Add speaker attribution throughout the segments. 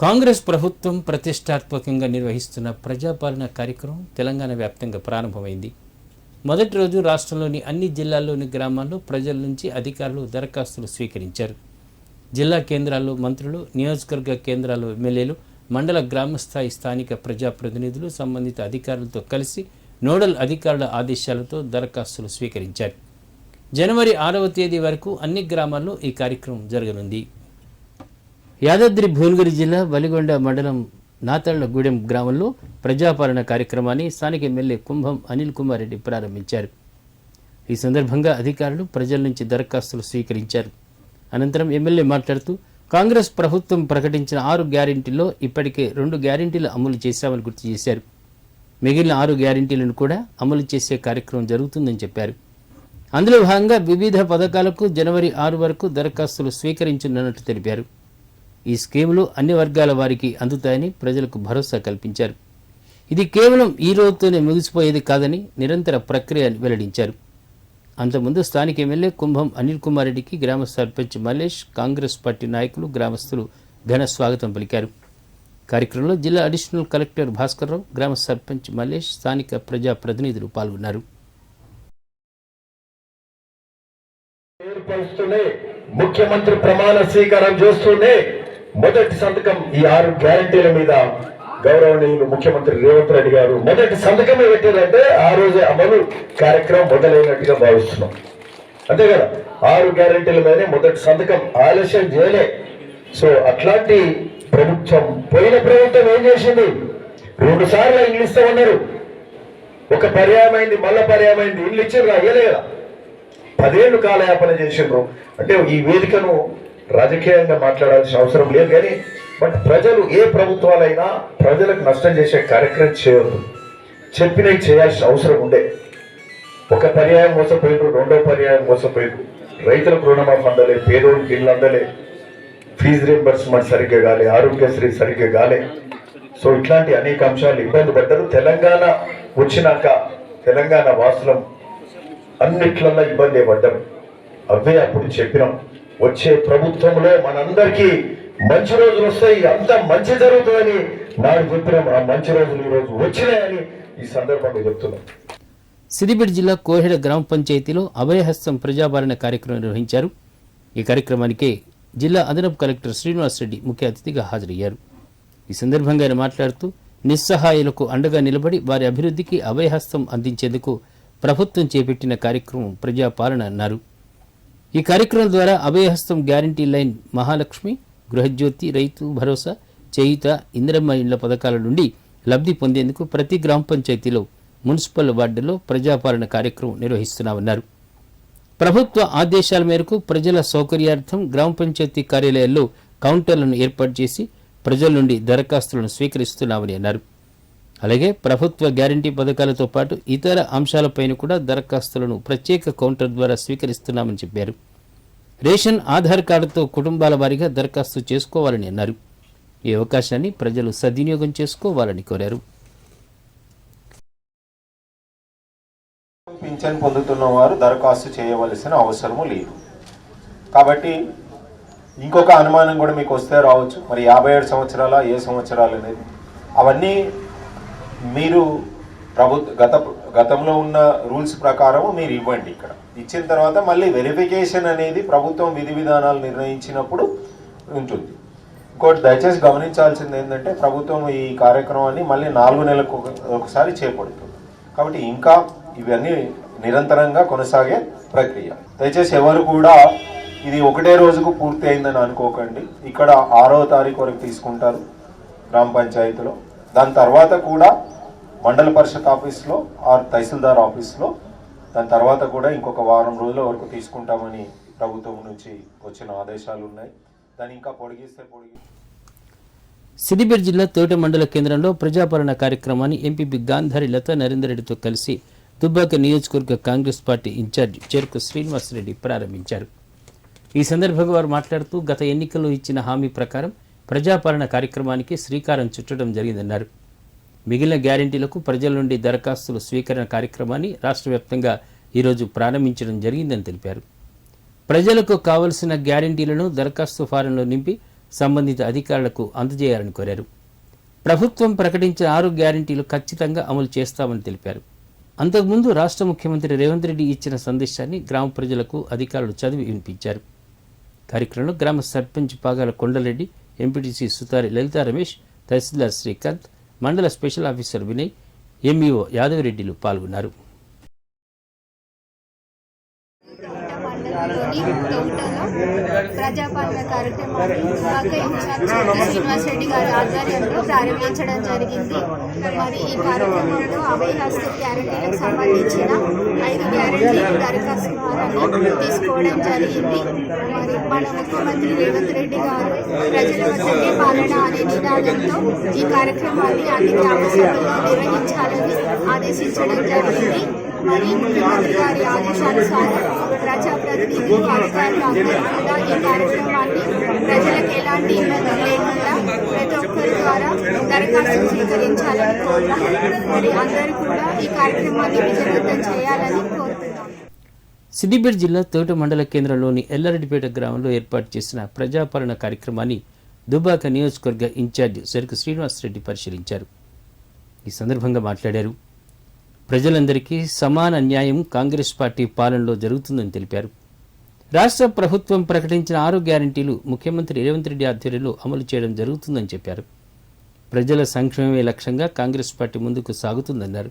Speaker 1: కాంగ్రెస్ ప్రభుత్వం ప్రతిష్టాత్మకంగా నిర్వహిస్తున్న ప్రజాపాలన కార్యక్రమం తెలంగాణ వ్యాప్తంగా ప్రారంభమైంది. మొదటి రోజు రాష్ట్రంలోని అన్ని జిల్లాల్లోని గ్రామాల్లో ప్రజల నుంచి అధికారులు దరఖాస్తులు స్వీకరించారు. జిల్లా కేంద్రాల్లో మంత్రులు నియోజకవర్గ కేంద్రాల్లో ఎమ్మెల్యేలు మండల గ్రామస్థాయి స్థానిక ప్రజాప్రతినిధులు సంబంధిత అధికారులతో కలిసి నోడల్ అధికారుల ఆదేశాలతో దరఖాస్తులు స్వీకరించారు. జనవరి ఆరవ తేదీ వరకు అన్ని గ్రామాల్లో ఈ కార్యక్రమం జరగనుంది. యాదాద్రి భువనగిరి జిల్లా వలిగొండ మండలం నాతళ్ళగూడెం గ్రామంలో ప్రజాపాలన కార్యక్రమాన్ని స్థానిక ఎమ్మెల్యే కుంభం అనిల్ కుమార్ రెడ్డి ప్రారంభించారు. ఈ సందర్భంగా అధికారులు ప్రజల నుంచి దరఖాస్తులు స్వీకరించారు. అనంతరం ఎమ్మెల్యే మాట్లాడుతూ కాంగ్రెస్ ప్రభుత్వం ప్రకటించిన ఆరు గ్యారెంటీల్లో ఇప్పటికే రెండు గ్యారెంటీలు అమలు చేశామని గుర్తు చేశారు. మిగిలిన ఆరు గ్యారెంటీలను కూడా అమలు చేసే కార్యక్రమం జరుగుతుందని చెప్పారు. అందులో భాగంగా వివిధ పథకాలకు జనవరి ఆరు వరకు దరఖాస్తులు స్వీకరించనున్నట్లు తెలిపారు. ఈ స్కీములు అన్ని వర్గాల వారికి అందుతాయని ప్రజలకు భరోసా కల్పించారు. ఇది కేవలం ఈ రోజుతోనే ముగిసిపోయేది కాదని నిరంతర ప్రక్రియ వెల్లడించారు. అంతకుముందు స్థానిక ఎమ్మెల్యే కుంభం అనిల్ కుమార్ రెడ్డికి గ్రామ సర్పంచ్ మల్లేష్ కాంగ్రెస్ పార్టీ నాయకులు గ్రామస్తులు ఘన స్వాగతం పలికారు. కార్యక్రమంలో జిల్లా అడిషనల్ కలెక్టర్ భాస్కర్రావు గ్రామ సర్పంచ్ మల్లేష్ స్థానిక ప్రజా ప్రతినిధులు పాల్గొన్నారు
Speaker 2: ముఖ్యమంత్రి ప్రమాణ స్వీకారం చేస్తుండే మొదటి సంతకం ఈ ఆరు గ్యారంటీల మీద గౌరవనీయులు ముఖ్యమంత్రి రేవంత్ రెడ్డి గారు మొదటి సంతకమే పెట్టారంటే ఆ రోజే అమలు కార్యక్రమం మొదలైనట్టుగా భావిస్తున్నాం. అంతే కదా? ఆరు గ్యారంటీల మీదనే మొదటి సంతకం ఆలస్యం చేయలే. సో అట్లాంటి ప్రభుత్వం పోయిన ప్రభుత్వం ఏం చేసింది? రెండు సార్లు ఇల్లు ఇస్తామన్నారు. ఒక పర్యాయమైంది మళ్ళా పర్యాయమైంది ఇల్లు ఇచ్చిండ్రు అయ్యలే కదా. పదేళ్ళు కాలయాపన చేసిండ్రు. అంటే ఈ వేదికను రాజకీయంగా మాట్లాడాల్సిన అవసరం లేదు కానీ బట్ ప్రజలు ఏ ప్రభుత్వాలైనా ప్రజలకు నష్టం చేసే కార్యక్రమం చేయవద్దు చెప్పినవి చేయాల్సిన అవసరం ఉండే. ఒక పర్యాయం మోసపోయిండ్రు రెండో పర్యాయం మోసపోయిండ్రు రైతులకు రుణమాఫీ అందలే పేదోళ్ళకి ఇల్లు అందలే ఫీజు రీంబర్స్మెంట్ సరిగ్గా కాలే ఆరోగ్యశ్రీ సరిగ్గా కాలే. సో ఇట్లాంటి అనేక అంశాలు ఇబ్బంది పడ్డారు. తెలంగాణ వచ్చినాక తెలంగాణ వాసులం అన్నిట్లల్లో ఇబ్బంది పడ్డాం. అవే అప్పుడు చెప్పినాం. వచ్చే ప్రభుత్వంలో మనందరికీ మంచి రోజులు వస్తాయి. అంత మంచి జరుగుతుందని నాడు చెప్పినాం. ఆ మంచి రోజులు ఈ రోజు వచ్చినాయని ఈ సందర్భంగా చెప్తున్నాం.
Speaker 1: సిద్దిపేట జిల్లా కోహెడ గ్రామ పంచాయతీలో అభయహస్తం ప్రజాపాలన కార్యక్రమం నిర్వహించారు. ఈ కార్యక్రమానికి జిల్లా అదనపు కలెక్టర్ శ్రీనివాస్ రెడ్డి ముఖ్య అతిథిగా హాజరయ్యారు. ఈ సందర్భంగా ఆయన మాట్లాడుతూ నిస్సహాయులకు అండగా నిలబడి వారి అభివృద్ధికి అభయహస్తం అందించేందుకు ప్రభుత్వం చేపట్టిన కార్యక్రమం ప్రజాపాలన అన్నారు. ఈ కార్యక్రమం ద్వారా అభయహస్తం గ్యారంటీ లైన్ మహాలక్ష్మి గృహజ్యోతి రైతు భరోసా చేయుత ఇందిరమ్మ ఇళ్ళ పథకాల నుండి లబ్ధి పొందేందుకు ప్రతి గ్రామ పంచాయతీలో మున్సిపల్ వార్డులో ప్రజాపాలన కార్యక్రమం నిర్వహిస్తున్నామన్నారు. ప్రభుత్వ ఆదేశాల మేరకు ప్రజల సౌకర్యార్థం గ్రామ పంచాయతీ కార్యాలయాల్లో కౌంటర్లను ఏర్పాటు చేసి ప్రజల నుండి దరఖాస్తులను స్వీకరిస్తున్నామని అన్నారు. అలాగే ప్రభుత్వ గ్యారంటీ పథకాలతో పాటు ఇతర అంశాలపైన కూడా దరఖాస్తులను ప్రత్యేక కౌంటర్ ద్వారా స్వీకరిస్తున్నామని చెప్పారు. రేషన్ ఆధార్ కార్డుతో కుటుంబాల వారీగా దరఖాస్తు చేసుకోవాలని అన్నారు. ఈ అవకాశాన్ని ప్రజలు సద్వినియోగం చేసుకోవాలని కోరారు.
Speaker 3: పింఛన్ పొందుతున్న వారు దరఖాస్తు చేయవలసిన అవసరము లేదు. కాబట్టి ఇంకొక అనుమానం కూడా మీకు వస్తే రావచ్చు. మరి యాభై ఏడు సంవత్సరాల ఏ సంవత్సరాలు అనేది అవన్నీ మీరు ప్రభుత్వ గత గతంలో ఉన్న రూల్స్ ప్రకారం మీరు ఇవ్వండి ఇక్కడ. ఇచ్చిన తర్వాత మళ్ళీ వెరిఫికేషన్ అనేది ప్రభుత్వం విధి విధానాలు నిర్ణయించినప్పుడు ఉంటుంది. ఇంకోటి దయచేసి గమనించాల్సింది ఏంటంటే ప్రభుత్వం ఈ కార్యక్రమాన్ని మళ్ళీ నాలుగు నెలలకు ఒక- ఒకసారి చేపడుతుంది. కాబట్టి ఇంకా ఇవన్నీ నిరంతరంగా కొనసాగే ప్రక్రియ. దయచేసి ఎవరు కూడా ఇది ఒకటే రోజుకు పూర్తి అయిందని అనుకోకండి. ఇక్కడ ఆరో తారీఖు వరకు తీసుకుంటారు గ్రామ పంచాయతీలో. దాని తర్వాత కూడా మండల పరిషత్ ఆఫీస్లో ఆర్ తహసీల్దార్ ఆఫీస్లో దాని తర్వాత కూడా ఇంకొక వారం రోజుల వరకు తీసుకుంటామని ప్రభుత్వం నుంచి వచ్చిన ఆదేశాలు ఉన్నాయి. దాన్ని ఇంకా పొడిగిస్తే పొడిగి
Speaker 1: సిద్దిపేట జిల్లా తోట మండల కేంద్రంలో ప్రజాపాలన కార్యక్రమాన్ని ఎంపీపీ గాంధారి లత నరేందర్రెడ్డితో కలిసి దుబ్బాక నియోజకవర్గ కాంగ్రెస్ పార్టీ ఇన్ఛార్జి చెరుకు శ్రీనివాసరెడ్డి ప్రారంభించారు. ఈ సందర్భంగా వారు మాట్లాడుతూ గత ఎన్నికల్లో ఇచ్చిన హామీ ప్రకారం ప్రజాపాలన కార్యక్రమానికి శ్రీకారం చుట్టడం జరిగిందన్నారు. మిగిలిన గ్యారెంటీలకు ప్రజల నుండి దరఖాస్తుల స్వీకరణ కార్యక్రమాన్ని రాష్ట్ర వ్యాప్తంగా ఈరోజు ప్రారంభించడం జరిగిందని తెలిపారు. ప్రజలకు కావలసిన గ్యారెంటీలను దరఖాస్తు ఫారంలో నింపి సంబంధిత అధికారులకు అందజేయాలని కోరారు. ప్రభుత్వం ప్రకటించిన ఆరు గ్యారంటీలు ఖచ్చితంగా అమలు చేస్తామని తెలిపారు. అంతకుముందు రాష్ట్ర ముఖ్యమంత్రి రేవంత్ రెడ్డి ఇచ్చిన సందేశాన్ని గ్రామ ప్రజలకు అధికారులు చదివి వినిపించారు. కార్యక్రమంలో గ్రామ సర్పంచ్ పాగాల కొండలరెడ్డి ఎంపీటీసీ సుతారి లలితా రమేష్ తహసీల్దార్ శ్రీకాంత్ మండల స్పెషల్ ఆఫీసర్ వినయ్ ఎంఈఓ యాదవరెడ్డిలు పాల్గొన్నారు.
Speaker 4: ప్రజాపాలన కార్యక్రమాన్ని విభాగ ఇన్ఛార్జ్ శ్రీనివాస్ రెడ్డి గారి ఆధ్వర్యంలో ప్రారంభించడం జరిగింది. మరి ఈ కార్యక్రమంలో అభయ హస్త గ్యారంటీలకు సంబంధించిన ఐదు గ్యారంటీలు దరఖాస్తు తీసుకోవడం జరిగింది. మరి మన ముఖ్యమంత్రి రేవంత్ రెడ్డి గారు ప్రజల వద్దకే పాలన అనే నినాదంతో ఈ కార్యక్రమాన్ని అన్ని గ్రామ సభల్లో నిర్వహించాలని ఆదేశించడం జరిగింది. మరి ముఖ్యమంత్రి గారి ఆదేశానుసారం ప్రజాప్రతినిధులు అధికారులు అందరూ కూడా ఈ కార్యక్రమాన్ని ప్రజలకు ఎలాంటి ఇబ్బంది లేకుండా ప్రతి ఒక్కరి ద్వారా దరఖాస్తు స్వీకరించాలని కోరుతున్నాం మరి అందరూ కూడా ఈ కార్యక్రమాన్ని విజయవంతం చేయాలని కోరుతున్నాం
Speaker 1: సిద్దిపేట జిల్లా తోట మండల కేంద్రంలోని ఎల్లారెడ్డిపేట గ్రామంలో ఏర్పాటు చేసిన ప్రజాపాలన కార్యక్రమాన్ని దుబాక నియోజకవర్గ ఇన్ఛార్జ్ సెరుకు శ్రీనివాసరెడ్డి పరిశీలించారు. ఈ సందర్భంగా మాట్లాడారు ప్రజలందరికీ సమాన న్యాయం కాంగ్రెస్ పార్టీ పాలనలో జరుగుతుందని తెలిపారు. రాష్ట్ర ప్రభుత్వం ప్రకటించిన ఆరు గ్యారంటీలు ముఖ్యమంత్రి రేవంత్ రెడ్డి ఆధ్వర్యంలో అమలు చేయడం జరుగుతుందని చెప్పారు. ప్రజల సంక్షేమమే లక్ష్యంగా కాంగ్రెస్ పార్టీ ముందుకు సాగుతుందన్నారు.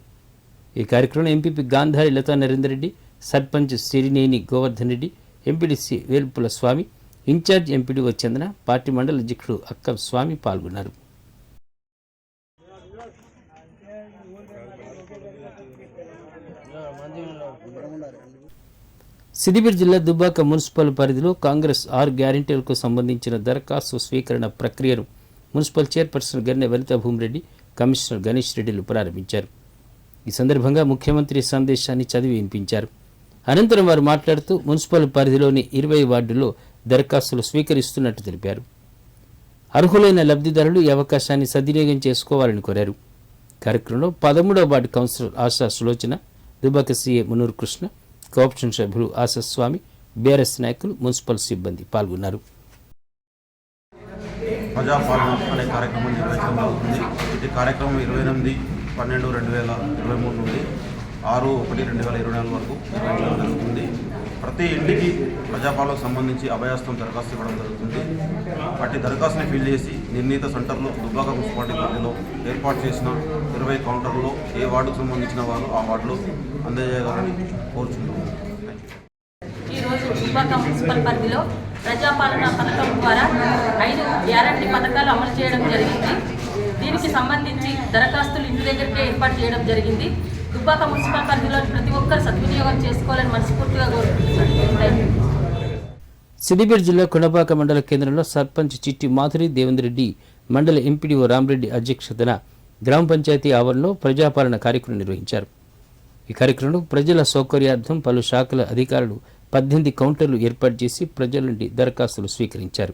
Speaker 1: ఈ కార్యక్రమంలో MPP Gandhari Latha Narender Reddy sarpanch Sirineni Govardhan Reddy MPDC Velpula Swamy in-charge MPD Chandana party మండల అధ్యక్షుడు అక్క స్వామి పాల్గొన్నారు. సిద్దిపేట జిల్లా దుబ్బాక మున్సిపల్ పరిధిలో కాంగ్రెస్ ఆరు గ్యారెంటీలకు సంబంధించిన దరఖాస్తు స్వీకరణ ప్రక్రియను municipal chairperson Ganne Vanitha Bhumireddy commissioner Ganesh రెడ్డిలు ప్రారంభించారు. ఈ సందర్భంగా ముఖ్యమంత్రి సందేశాన్ని చదివి వినిపించారు. అనంతరం వారు మాట్లాడుతూ మున్సిపల్ పరిధిలోని ఇరవై వార్డుల్లో దరఖాస్తులు స్వీకరిస్తున్నట్టు తెలిపారు. అర్హులైన లబ్ధిదారులు ఈ అవకాశాన్ని సద్వినియోగం చేసుకోవాలని కోరారు. కార్యక్రమంలో పదమూడవ ward councillor Asha Sulochana Dubaka CA Munuru Krishna co-option సభ్యులు ఆశస్వామి బీఆర్ఎస్ నాయకులు మున్సిపల్ సిబ్బంది పాల్గొన్నారు.
Speaker 5: ప్రజాపాలన అనే కార్యక్రమం నిర్వహించడం జరుగుతుంది. ఇది కార్యక్రమం ఇరవై ఎనిమిది పన్నెండు రెండు వేల ఇరవై మూడు నుండి ఆరు ఒకటి రెండు వేల ఇరవై నాలుగు వరకు నిర్వహించడం జరుగుతుంది. ప్రతి ఇంటికి ప్రజాపాలకు సంబంధించి అభయాస్తం దరఖాస్తు ఇవ్వడం జరుగుతుంది. అట్టి దరఖాస్తుని ఫిల్ చేసి నిర్ణీత సెంటర్లో దుబ్బాక మున్సిపాలిటీ పరిధిలో ఏర్పాటు చేసిన ఇరవై కౌంటర్లో ఏ వార్డుకు సంబంధించిన వారు ఆ వార్డులో అందజేయగలని కోరుచున్నాము.
Speaker 6: ఈరోజు దుబ్బాక మున్సిపల్ పరిధిలో ప్రజాపాలన పథకం ద్వారా ఐదు గ్యారంటీ పథకాలు అమలు చేయడం జరిగింది. దీనికి సంబంధించి దరఖాస్తులు ఇంటి దగ్గరికే ఏర్పాటు చేయడం జరిగింది. దుబ్బాక మున్సిపల్ పరిధిలో ప్రతి ఒక్కరు సద్వినియోగం చేసుకోవాలని మనస్ఫూర్తిగా కోరుకుంటున్నాను. థ్యాంక్ యూ
Speaker 1: సిద్దిపేట జిల్లా కొండపాక మండల కేంద్రంలో సర్పంచ్ చిట్టి మాధురి దేవేందర్ రెడ్డి మండల ఎంపీడీఓ రామరెడ్డి అధ్యక్షతన గ్రామ పంచాయతీ ఆవరణలో ప్రజాపాలన కార్యక్రమం నిర్వహించారు. ఈ కార్యక్రమంలో ప్రజల సౌకర్యార్థం పలు శాఖల అధికారులు పద్దెనిమిది కౌంటర్లు ఏర్పాటు చేసి ప్రజల నుండి దరఖాస్తులు స్వీకరించారు.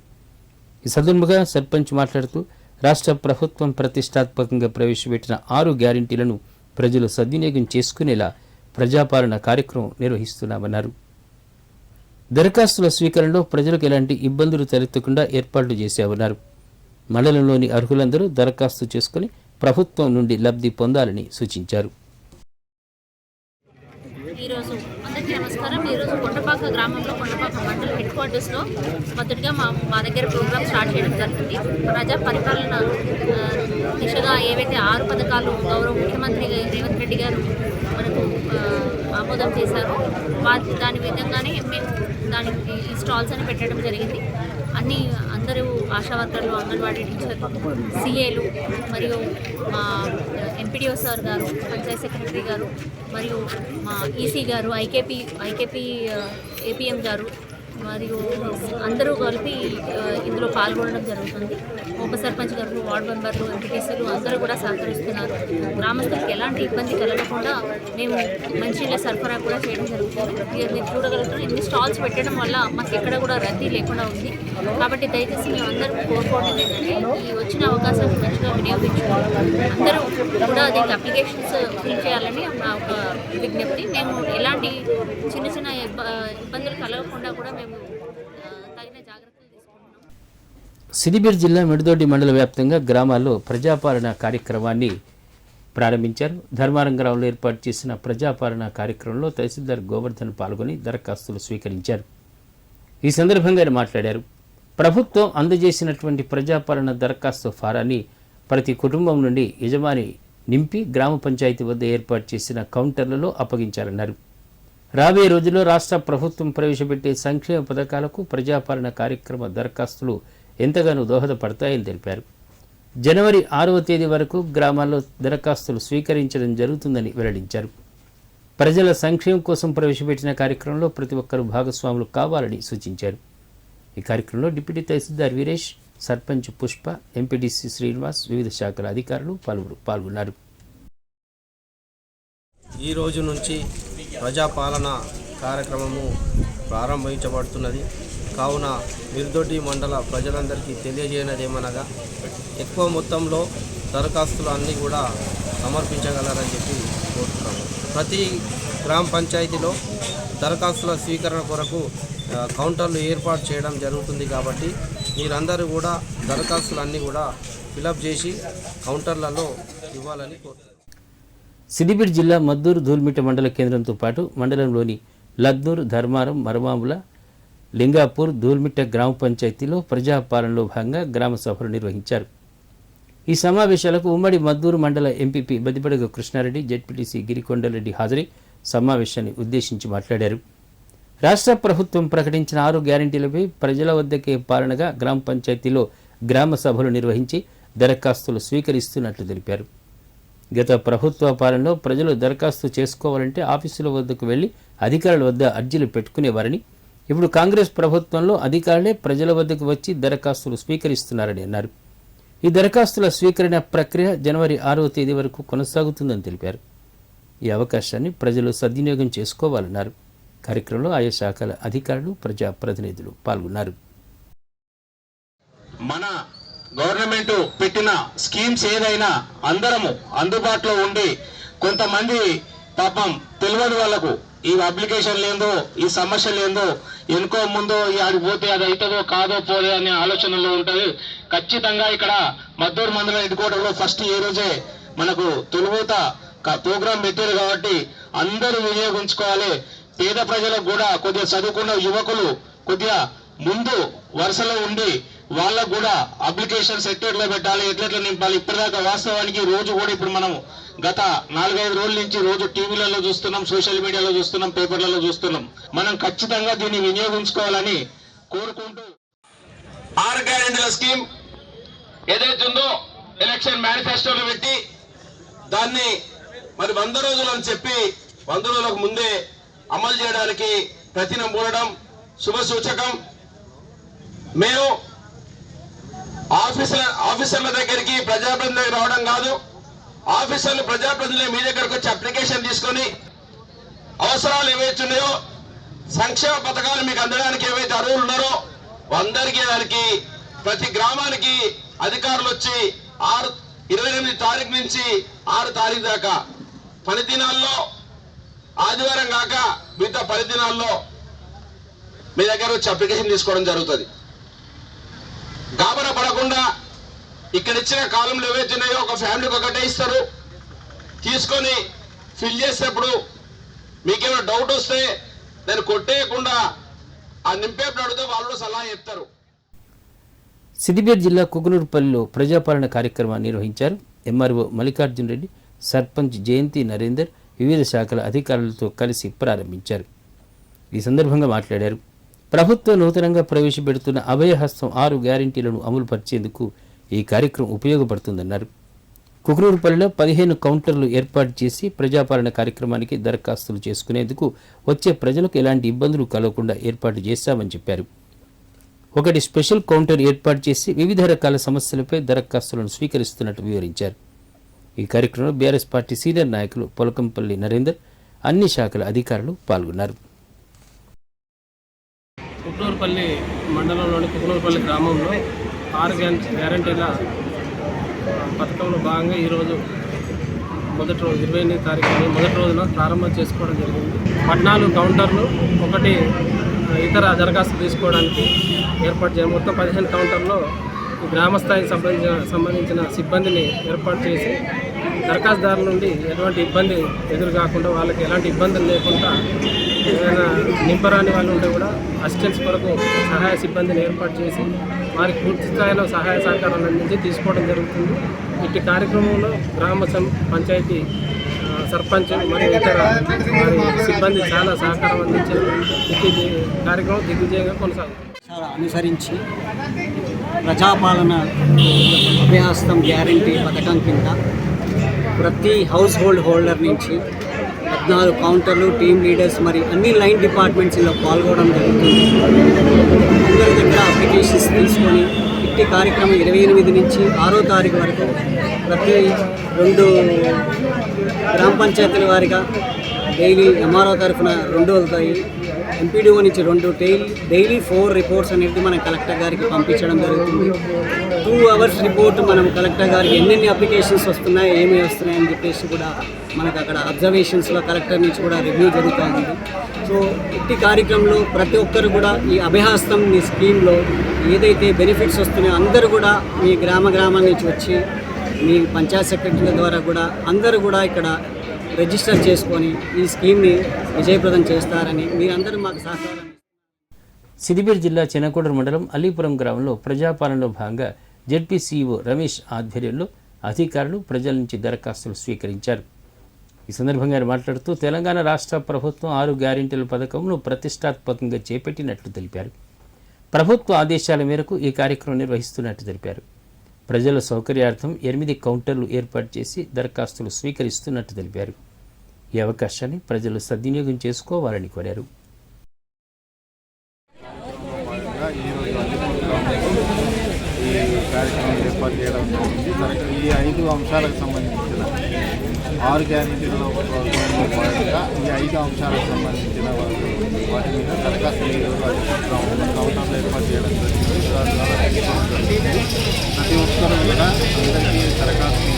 Speaker 1: ఈ సందర్భంగా సర్పంచ్ మాట్లాడుతూ రాష్ట్ర ప్రభుత్వం ప్రతిష్టాత్మకంగా ప్రవేశపెట్టిన ఆరు గ్యారంటీలను ప్రజలు సద్వినియోగం చేసుకునేలా ప్రజాపాలన కార్యక్రమం నిర్వహిస్తున్నామన్నారు. దరఖాస్తుల స్వీకరణలో ప్రజలకు ఎలాంటి ఇబ్బందులు తలెత్తకుండా ఏర్పాట్లు చేశామన్నారు. మండలంలోని అర్హులందరూ దరఖాస్తు చేసుకుని ప్రభుత్వం నుండి లబ్ధి పొందాలని సూచించారు
Speaker 7: ఈరోజు అందరికీ నమస్కారం ఈరోజు కొండపాక గ్రామంలో కొండపాక మండల హెడ్ క్వార్టర్స్లో మొదటిగా మా మా దగ్గర ప్రోగ్రామ్ స్టార్ట్ చేయడం జరిగింది. ప్రజా పరిపాలన దిశగా ఏవైతే ఆరు పథకాలు గౌరవ ముఖ్యమంత్రి రేవంత్ రెడ్డి గారు మనకు ఆమోదం చేశారో వాటి దాని విధంగానే మేము దానికి ఈ స్టాల్స్ అని పెట్టడం జరిగింది. అన్ని అందరూ ఆశా వర్కర్లు అంగన్వాడీ టీచర్లు సిఏలు మరియు మా ఎంపీడీఓ సార్ గారు పంచాయత్ సెక్రటరీ గారు మరియు మా ఈసీ గారు ఐకేపీ ఐకేపీ ఏపీఎం గారు మరియు అందరూ కలిపి ఇందులో పాల్గొనడం జరుగుతుంది. ఉప సర్పంచ్ గారు వార్డు మెంబర్లు ఎంపీటీసీలు అందరూ కూడా సహకరిస్తున్నారు. గ్రామస్తులకు ఎలాంటి ఇబ్బంది కలగకుండా మేము మంచినీళ్ళ సరఫరా కూడా చేయడం జరుగుతుంది. మీరు చూడగలుగుతారు ఇన్ని స్టాల్స్ పెట్టడం వల్ల మాకు ఎక్కడ కూడా రద్దీ లేకుండా ఉంది. కాబట్టి దయచేసి మేము అందరం కోరుకోవడం ఏంటంటే ఈ వచ్చిన అవకాశాన్ని మంచిగా వినియోగించుకోవాలి. అందరూ కూడా దీనికి అప్లికేషన్స్ ఫిల్ చేయాలని మా ఒక విజ్ఞప్తి. మేము ఎలాంటి చిన్న చిన్న ఇబ్బందులు కలగకుండా కూడా మేము ఆ,
Speaker 1: జిల్లా మిడిదొడ్డి మండల వ్యాప్తంగా గ్రామాల్లో ప్రజాపాలన కార్యక్రమాన్ని ప్రారంభించారు. ధర్మారంగరావులో ఏర్పాటు చేసిన ప్రజాపాలన కార్యక్రమంలో తహసీల్దార్ గోవర్ధన్ పాల్గొని దరఖాస్తులు స్వీకరించారు. ఈ సందర్భంగా ఆయన మాట్లాడారు. ప్రభుత్వం అందజేసినటువంటి ప్రజాపాలన దరఖాస్తు ఫారాన్ని ప్రతి కుటుంబం నుండి యజమాని నింపి గ్రామ పంచాయతీ వద్ద ఏర్పాటు చేసిన కౌంటర్లలో అప్పగించాలన్నారు రాబోయే రోజుల్లో రాష్ట్ర ప్రభుత్వం ప్రవేశపెట్టే సంక్షేమ పథకాలకు ప్రజాపాలన కార్యక్రమ దరఖాస్తులు ఎంతగానో దోహదపడతాయని తెలిపారు. జనవరి ఆరవ తేదీ వరకు గ్రామాల్లో దరఖాస్తులు స్వీకరించడం జరుగుతుందని వెల్లడించారు. ప్రజల సంక్షేమం కోసం ప్రవేశపెట్టిన కార్యక్రమంలో ప్రతి ఒక్కరూ భాగస్వాములు కావాలని సూచించారు. ఈ కార్యక్రమంలో డిప్యూటీ తహసీల్దార్ వీరేష్ సర్పంచ్ పుష్ప ఎంపీటీసీ శ్రీనివాస్ వివిధ శాఖల అధికారులు పలువురు పాల్గొన్నారు.
Speaker 8: ఈ రోజు నుంచి ప్రజాపాలన కార్యక్రమము ప్రారంభించబడుతున్నది. కావున నిర్దొడ్డి మండల ప్రజలందరికీ తెలియజేయనదేమనగా ఎక్కువ మొత్తంలో దరఖాస్తులు అన్నీ కూడా సమర్పించగలరని చెప్పి కోరుతున్నాము. ప్రతి గ్రామ పంచాయతీలో దరఖాస్తుల స్వీకరణ కొరకు కౌంటర్లు ఏర్పాటు చేయడం జరుగుతుంది కాబట్టి మీరందరూ కూడా దరఖాస్తులు అన్నీ కూడా ఫిలప్ చేసి కౌంటర్లలో ఇవ్వాలని కోరుతున్నాను
Speaker 1: సిద్దిపేట జిల్లా మద్దూరు ధూల్మిట మండల కేంద్రంతో పాటు మండలంలోని లగ్నూరు ధర్మారం మరమాముల లింగాపూర్ దూల్మిట్ట గ్రామ పంచాయతీలో ప్రజాపాలనలో భాగంగా గ్రామ సభలు నిర్వహించారు. ఈ సమావేశాలకు ఉమ్మడి మద్దూరు మండల ఎంపీపీ బదిపడగ కృష్ణారెడ్డి జెడ్పీటీసీ గిరికొండరెడ్డి హాజరై సమావేశాన్ని ఉద్దేశించి మాట్లాడారు. రాష్ట్ర ప్రభుత్వం ప్రకటించిన ఆరు గ్యారంటీలపై ప్రజల వద్దకే పాలనగా గ్రామ పంచాయతీలో గ్రామ సభలు నిర్వహించి దరఖాస్తులు స్వీకరిస్తున్నట్లు తెలిపారు. గత ప్రభుత్వ పాలనలో ప్రజలు దరఖాస్తు చేసుకోవాలంటే ఆఫీసుల వద్దకు వెళ్ళి అధికారుల వద్ద అర్జీలు పెట్టుకునేవారని ఇప్పుడు కాంగ్రెస్ ప్రభుత్వంలో అధికారులే ప్రజల వద్దకు వచ్చి దరఖాస్తులు స్వీకరిస్తున్నారని అన్నారు. ఈ దరఖాస్తుల స్వీకరణ ప్రక్రియ జనవరి ఆరవ తేదీ వరకు కొనసాగుతుందని తెలిపారు. ఈ అవకాశాన్ని ప్రజలు సద్వినియోగం చేసుకోవాలన్నారు. కార్యక్రమంలో ఆయా శాఖల అధికారులు ప్రజాప్రతినిధులు పాల్గొన్నారు.
Speaker 9: మన గవర్నమెంట్ పెట్టిన స్కీమ్స్ ఏదైనా అందరము అందుబాటులో ఉండి కొంతమంది పాపం తెలియని వాళ్ళకు ఈ అప్లికేషన్ లేదో ఈ సమస్య లేదో ఎనుకో ముందో అది పోతే అది అవుతుందో కాదో పోదే అనే ఆలోచనలో ఉంటుంది. ఖచ్చితంగా ఇక్కడ మద్దూరు మండలం ఎన్నుకోవడంలో ఫస్ట్ ఈ రోజే మనకు తొలుగుత ప్రోగ్రాం పెట్టారు కాబట్టి అందరూ వినియోగించుకోవాలి. పేద ప్రజలకు కూడా కొద్దిగా చదువుకున్న యువకులు కొద్దిగా ముందు వరుసలో ఉండి వాళ్ళకు కూడా అప్లికేషన్స్ ఎట్లెట్లా పెట్టాలి ఎట్లెట్లా నింపాలి. ఇప్పటిదాకా వాస్తవానికి రోజు కూడా ఇప్పుడు మనం గత నాలుగైదు రోజుల నుంచి రోజు టీవీలలో చూస్తున్నాం సోషల్ మీడియాలో చూస్తున్నాం పేపర్లలో చూస్తున్నాం. మనం ఖచ్చితంగా దీన్ని వినియోగించుకోవాలని కోరుకుంటూ ఆరు గ్యారెంటీల స్కీమ్ ఏదైతే ఉందో ఎలక్షన్ మేనిఫెస్టోలో పెట్టి దాన్ని మరి వంద రోజులు అని చెప్పి వంద రోజులకు ముందే అమలు చేయడానికి ప్రతిన మూడడం శుభ సూచకం. మేము ఆఫీసర్ ఆఫీసర్ల దగ్గరికి ప్రజాప్రతినిధి దగ్గర రావడం కాదు. ఆఫీసర్లు ప్రజాప్రతినిధులు మీ దగ్గరకు వచ్చి అప్లికేషన్ తీసుకొని అవసరాలు ఏవైతే ఉన్నాయో సంక్షేమ పథకాలు మీకు అందడానికి ఏవైతే అర్హులు ఉన్నారో అందరికీ దానికి ప్రతి గ్రామానికి అధికారులు వచ్చి ఆరు ఇరవై ఎనిమిది తారీఖు నుంచి ఆరు తారీఖు దాకా పని దినాల్లో ఆదివారం కాక మిగతా పని దినాల్లో మీ దగ్గర వచ్చి అప్లికేషన్ తీసుకోవడం జరుగుతుంది. గాబర పడకుండా ఇక్కడ ఇచ్చిన కాలంలో ఏవైతే ఉన్నాయో ఒక ఫ్యామిలీకి ఒకటే ఇస్తారు. తీసుకొని ఫిల్ చేసేటప్పుడు మీకేమైనా డౌట్ వస్తే దాన్ని కొట్టేయకుండా ఆ నింపేప్పుడు అడిగితే వాళ్ళు సలహా చెప్తారు.
Speaker 1: సిద్దిపేట జిల్లా కుకునూరుపల్లిలో ప్రజాపాలన కార్యక్రమాన్ని నిర్వహించారు ఎంఆర్ఓ మల్లికార్జున్ రెడ్డి సర్పంచ్ జయంతి నరేందర్ వివిధ శాఖల అధికారులతో కలిసి ప్రారంభించారు. ఈ సందర్భంగా మాట్లాడారు ప్రభుత్వం నూతనంగా ప్రవేశపెడుతున్న అభయహస్తం ఆరు గ్యారంటీలను అమలు పరిచేందుకు ఈ కార్యక్రమం ఉపయోగపడుతుందన్నారు. కుకునూరుపల్లిలో పదిహేను కౌంటర్లు ఏర్పాటు చేసి ప్రజాపాలన కార్యక్రమానికి దరఖాస్తులు చేసుకునేందుకు వచ్చే ప్రజలకు ఎలాంటి ఇబ్బందులు కలగకుండా ఏర్పాటు చేశామని చెప్పారు. ఒకటి స్పెషల్ కౌంటర్ ఏర్పాటు చేసి వివిధ రకాల సమస్యలపై దరఖాస్తులను స్వీకరిస్తున్నట్టు వివరించారు. ఈ కార్యక్రమంలో బీఆర్ఎస్ పార్టీ సీనియర్ నాయకులు పొలకంపల్లి నరేందర్ అన్ని శాఖల అధికారులు పాల్గొన్నారు.
Speaker 10: కుకునూరుపల్లి మండలంలోని కుకునూరుపల్లి గ్రామంలో ఆరు గ్యారంటీల పథకంలో భాగంగా ఈరోజు మొదటి రోజు ఇరవై ఎనిమిది తారీఖు మొదటి రోజున ప్రారంభం చేసుకోవడం జరిగింది. పద్నాలుగు కౌంటర్లు ఒకటి ఇతర దరఖాస్తు తీసుకోవడానికి ఏర్పాటు చేయాలి. మొత్తం పదిహేను కౌంటర్లో గ్రామస్థాయికి గ్రామ స్థాయికి సంబంధించిన సంబంధించిన సిబ్బందిని ఏర్పాటు చేసి దరఖాస్తుదారుల నుండి ఎటువంటి ఇబ్బంది ఎదురు కాకుండా వాళ్ళకి ఎలాంటి ఇబ్బందులు లేకుండా ఏదైనా నింపరాని వాళ్ళు ఉంటే కూడా అసిస్టెన్స్ కొరకు సహాయ సిబ్బందిని ఏర్పాటు చేసి వారికి పూర్తి స్థాయిలో సహాయ సహకారాలు అందించి తీసుకోవడం జరుగుతుంది. ఇట్టి కార్యక్రమంలో గ్రామ సం- పంచాయతీ సర్పంచ్ మరియు ఇతర సిబ్బంది చాలా సహకారం అందించారు. ఇట్టి కార్యక్రమం దిగ్విజయంగా కొనసాగుతుంది.
Speaker 11: అనుసరించి ప్రజాపాలన అభ్యాస్తం గ్యారంటీ పథకం కింద ప్రతి హౌస్ హోల్డ్ హోల్డర్ నుంచి పద్నాలుగు కౌంటర్లు టీమ్ లీడర్స్ మరి అన్ని లైన్ డిపార్ట్మెంట్స్ ఇలా పాల్గొనడం జరుగుతుంది. అందరి దగ్గర అప్లికేషన్స్ తీసుకొని ఇట్టి కార్యక్రమం ఇరవై ఎనిమిది నుంచి ఆరో తారీఖు వరకు ప్రతి రెండు గ్రామ పంచాయతీల వారిగా డైలీ ఎంఆర్ఓ తరఫున రెండు వెళ్తాయి ఎంపీడీఓ నుంచి రెండు డైలీ డైలీ ఫోర్ రిపోర్ట్స్ అనేది మనం కలెక్టర్ గారికి పంపించడం జరుగుతుంది. టూ అవర్స్ రిపోర్ట్ మనం కలెక్టర్ గారికి ఎన్నెన్ని అప్లికేషన్స్ వస్తున్నాయి ఏమి వస్తున్నాయి అని చెప్పేసి కూడా మనకు అక్కడ అబ్జర్వేషన్స్లో కలెక్టర్ నుంచి కూడా రివ్యూ జరుగుతుంది. సో ఇట్టి కార్యక్రమంలో ప్రతి ఒక్కరు కూడా ఈ అభయహస్తం ఈ స్కీమ్లో ఏదైతే బెనిఫిట్స్ వస్తున్నాయో అందరూ కూడా మీ గ్రామ గ్రామాల నుంచి వచ్చి మీ పంచాయత్ సెక్రటరీల ద్వారా కూడా అందరూ కూడా ఇక్కడ రిజిస్టర్ చేసుకొని ఈ స్కీమ్ని విజయప్రదం చేస్తారని మీరందరూ మాకు సహకారం
Speaker 1: సిద్దిపేట జిల్లా చినకోడూరు మండలం అలీపురం గ్రామంలో ప్రజాపాలనలో భాగంగా జడ్పీసీఈఓ రమేష్ ఆధ్వర్యంలో అధికారులు ప్రజల నుంచి దరఖాస్తులు స్వీకరించారు. ఈ సందర్భంగా ఆయన మాట్లాడుతూ తెలంగాణ రాష్ట్ర ప్రభుత్వం ఆరు గ్యారెంటీల పథకంను ప్రతిష్టాత్మకంగా చేపట్టినట్లు తెలిపారు. ప్రభుత్వ ఆదేశాల మేరకు ఈ కార్యక్రమం నిర్వహిస్తున్నట్టు తెలిపారు. ప్రజల సౌకర్యార్థం ఎనిమిది కౌంటర్లు ఏర్పాటు చేసి దరఖాస్తులు స్వీకరిస్తున్నట్టు తెలిపారు. ఈ అవకాశాన్ని ప్రజలు సద్వినియోగం చేసుకోవాలని కోరారు.
Speaker 12: ఈ కార్యక్రమం ఏర్పాటు చేయడం జరిగింది. ఈ ఐదు అంశాలకు సంబంధించిన ఆరు గ్యారెంటీలలో భాగంగా ఈ ఐదు అంశాలకు సంబంధించిన వాటి మీద దరఖాస్తు ఈరోజు కౌంటర్లు ఏర్పాటు చేయడం జరిగింది. దాని ద్వారా ప్రతి ఒక్కరు కూడా అందరికీ దరఖాస్తు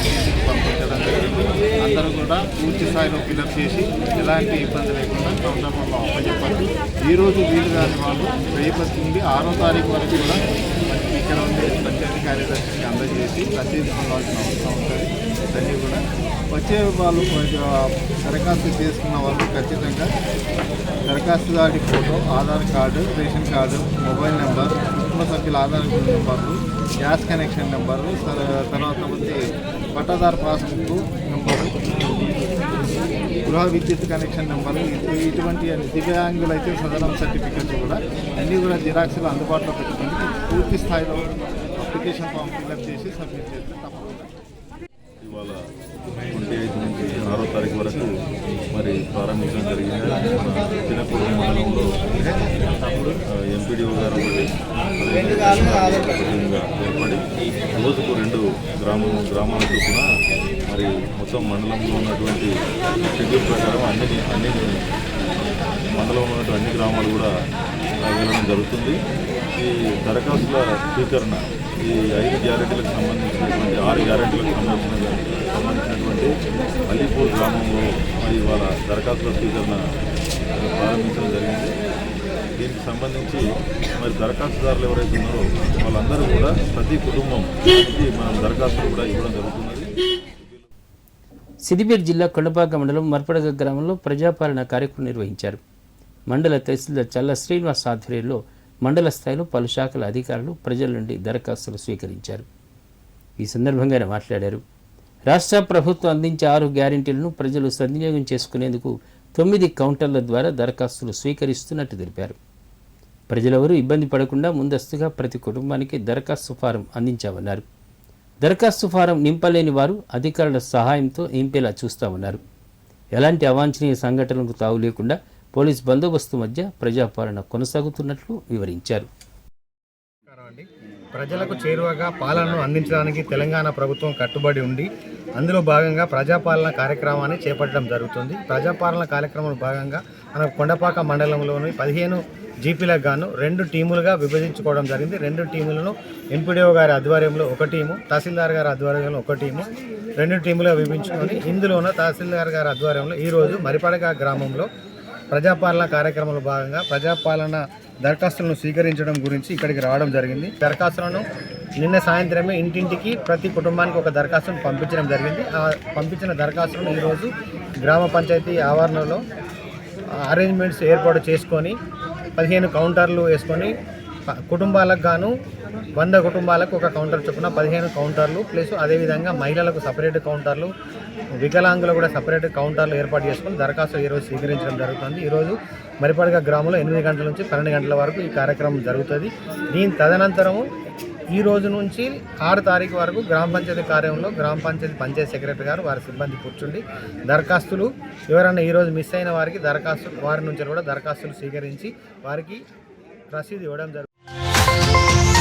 Speaker 12: పంపించడం జరిగింది. అందరూ కూడా పూర్తి స్థాయిలో ఫిలప్ చేసి ఎలాంటి ఇబ్బంది లేకుండా కౌంటర్లలో అప్పచెప్పారు ఈరోజు వీలు కాని వాళ్ళు రేపటి నుండి ఆరో తారీఖు వరకు కూడా మనకి ఇక్కడ ఉండే పంచాయతీ కార్యదర్శికి అందజేసి రసీదు పొందాల్సిన అవసరం ఉంటుంది. అన్నీ కూడా. వచ్చే వాళ్ళు కొంచెం దరఖాస్తు చేసుకున్న వాళ్ళు ఖచ్చితంగా దరఖాస్తుదారి photo Aadhaar card ration card mobile number కుటుంబ సభ్యుల ఆధార్ నెంబర్లు గ్యాస్ కనెక్షన్ నెంబరు తర్వాత వచ్చి పట్టాదారు పాస్బుక్ నెంబరు గృహ విద్యుత్ కనెక్షన్ నెంబర్ ఇటువంటి దివ్యాంగులు అయితే సదనం సర్టిఫికెట్స్ కూడా అన్నీ కూడా జిరాక్స్లు అందుబాటులో పెట్టుకొని పూర్తి స్థాయిలో అప్లికేషన్ ఫామ్ ఫిల్అప్ చేసి సబ్మిట్ చేస్తే తప్ప
Speaker 13: ఇవాళ ట్వంటీ ఎయిత్ నుంచి ఆరో తారీఖు వరకు మరి ప్రారంభించడం జరిగింది. మన చిన్నపూడి మండలంలో ఎంపీడీఓ గారు ఒకటి ఏర్పడి రోజుకు రెండు గ్రామం గ్రామాల చొప్పున మరి మొత్తం మండలంలో ఉన్నటువంటి షెడ్యూల్ ప్రకారం అన్ని అన్ని మండలంలో ఉన్నటువంటి అన్ని గ్రామాలు కూడా వెళ్ళడం జరుగుతుంది. ఈ దరఖాస్తుల స్వీకరణ ఈ ఐదు గ్యారెంటీలకు సంబంధించినటువంటి ఆరు గ్యారెంటీలకు సంబంధించిన సంబంధించినటువంటి అలీపూర్ గ్రామంలో మరి వాళ్ళ దరఖాస్తుల స్వీకరణ ప్రారంభించడం జరిగింది. దీనికి సంబంధించి మరి దరఖాస్తుదారులు ఎవరైతే ఉన్నారో వాళ్ళందరూ కూడా ప్రతి కుటుంబం మనం దరఖాస్తులు కూడా ఇవ్వడం జరుగుతున్నది.
Speaker 1: సిద్దిపేట జిల్లా కొండపాక మండలం మర్పడగ గ్రామంలో ప్రజాపాలన కార్యక్రమం నిర్వహించారు. మండల తహసీల్దార్ చల్ల శ్రీనివాస్ ఆధ్వర్యంలో మండల స్థాయిలో పలు శాఖల అధికారులు ప్రజల నుండి దరఖాస్తులు స్వీకరించారు. ఈ సందర్భంగా ఆయన మాట్లాడారు. రాష్ట్ర ప్రభుత్వం అందించే ఆరు గ్యారెంటీలను ప్రజలు సద్వినియోగం చేసుకునేందుకు తొమ్మిది కౌంటర్ల ద్వారా దరఖాస్తులు స్వీకరిస్తున్నట్టు తెలిపారు. ప్రజలెవరూ ఇబ్బంది పడకుండా ముందస్తుగా ప్రతి కుటుంబానికి దరఖాస్తు ఫారం అందించామన్నారు. దరఖాస్తు ఫారం నింపలేని వారు అధికారుల సహాయంతో నింపేలా చూస్తామన్నారు. ఎలాంటి అవాంఛనీయ సంఘటనలకు తావు లేకుండా పోలీస్ బందోబస్తు మధ్య ప్రజాపాలన కొనసాగుతున్నట్లు వివరించారు.
Speaker 14: ప్రజలకు చేరువగా పాలనను అందించడానికి తెలంగాణ ప్రభుత్వం కట్టుబడి ఉండి అందులో భాగంగా ప్రజాపాలన కార్యక్రమాన్ని చేపట్టడం జరుగుతుంది. ప్రజాపాలన కార్యక్రమంలో భాగంగా మన కొండపాక మండలంలోని పదిహేను జీపీలకు గాను రెండు టీములుగా విభజించుకోవడం జరిగింది. రెండు టీములను ఎంపీడీఓ గారి ఆధ్వర్యంలో ఒక టీము తహసీల్దార్ గారి ఆధ్వర్యంలో ఒక టీము రెండు టీములుగా విభజించుకొని ఇందులోన తహసీల్దార్ గారి ఆధ్వర్యంలో ఈరోజు మరిపడగ గ్రామంలో ప్రజాపాలన కార్యక్రమంలో భాగంగా ప్రజాపాలన దరఖాస్తులను స్వీకరించడం గురించి ఇక్కడికి రావడం జరిగింది. దరఖాస్తులను నిన్న సాయంత్రమే ఇంటింటికి ప్రతి కుటుంబానికి ఒక దరఖాస్తును పంపించడం జరిగింది. ఆ పంపించిన దరఖాస్తులను ఈరోజు గ్రామ పంచాయతీ ఆవరణలో అరేంజ్మెంట్స్ ఏర్పాటు చేసుకొని పదిహేను కౌంటర్లు వేసుకొని కుటుంబాలకు గాను వంద కుటుంబాలకు ఒక కౌంటర్ చొప్పున పదిహేను కౌంటర్లు ప్లస్ అదేవిధంగా మహిళలకు సపరేట్ కౌంటర్లు వికలాంగులు కూడా సపరేట్ కౌంటర్లు ఏర్పాటు చేసుకొని దరఖాస్తు ఈరోజు స్వీకరించడం జరుగుతుంది. ఈరోజు మరిపడగ గ్రామంలో ఎనిమిది గంటల నుంచి పన్నెండు గంటల వరకు ఈ కార్యక్రమం జరుగుతుంది. దీని తదనంతరము ఈ రోజు నుంచి ఆరు తారీఖు వరకు గ్రామ పంచాయతీ కార్యంలో గ్రామ పంచాయతీ పంచాయతీ సెక్రటరీ గారు వారి సిబ్బంది కూర్చుండి దరఖాస్తులు ఎవరైనా ఈరోజు మిస్ అయిన వారికి దరఖాస్తు వారి నుంచి కూడా దరఖాస్తులు స్వీకరించి వారికి రసీదు ఇవ్వడం జరుగుతుంది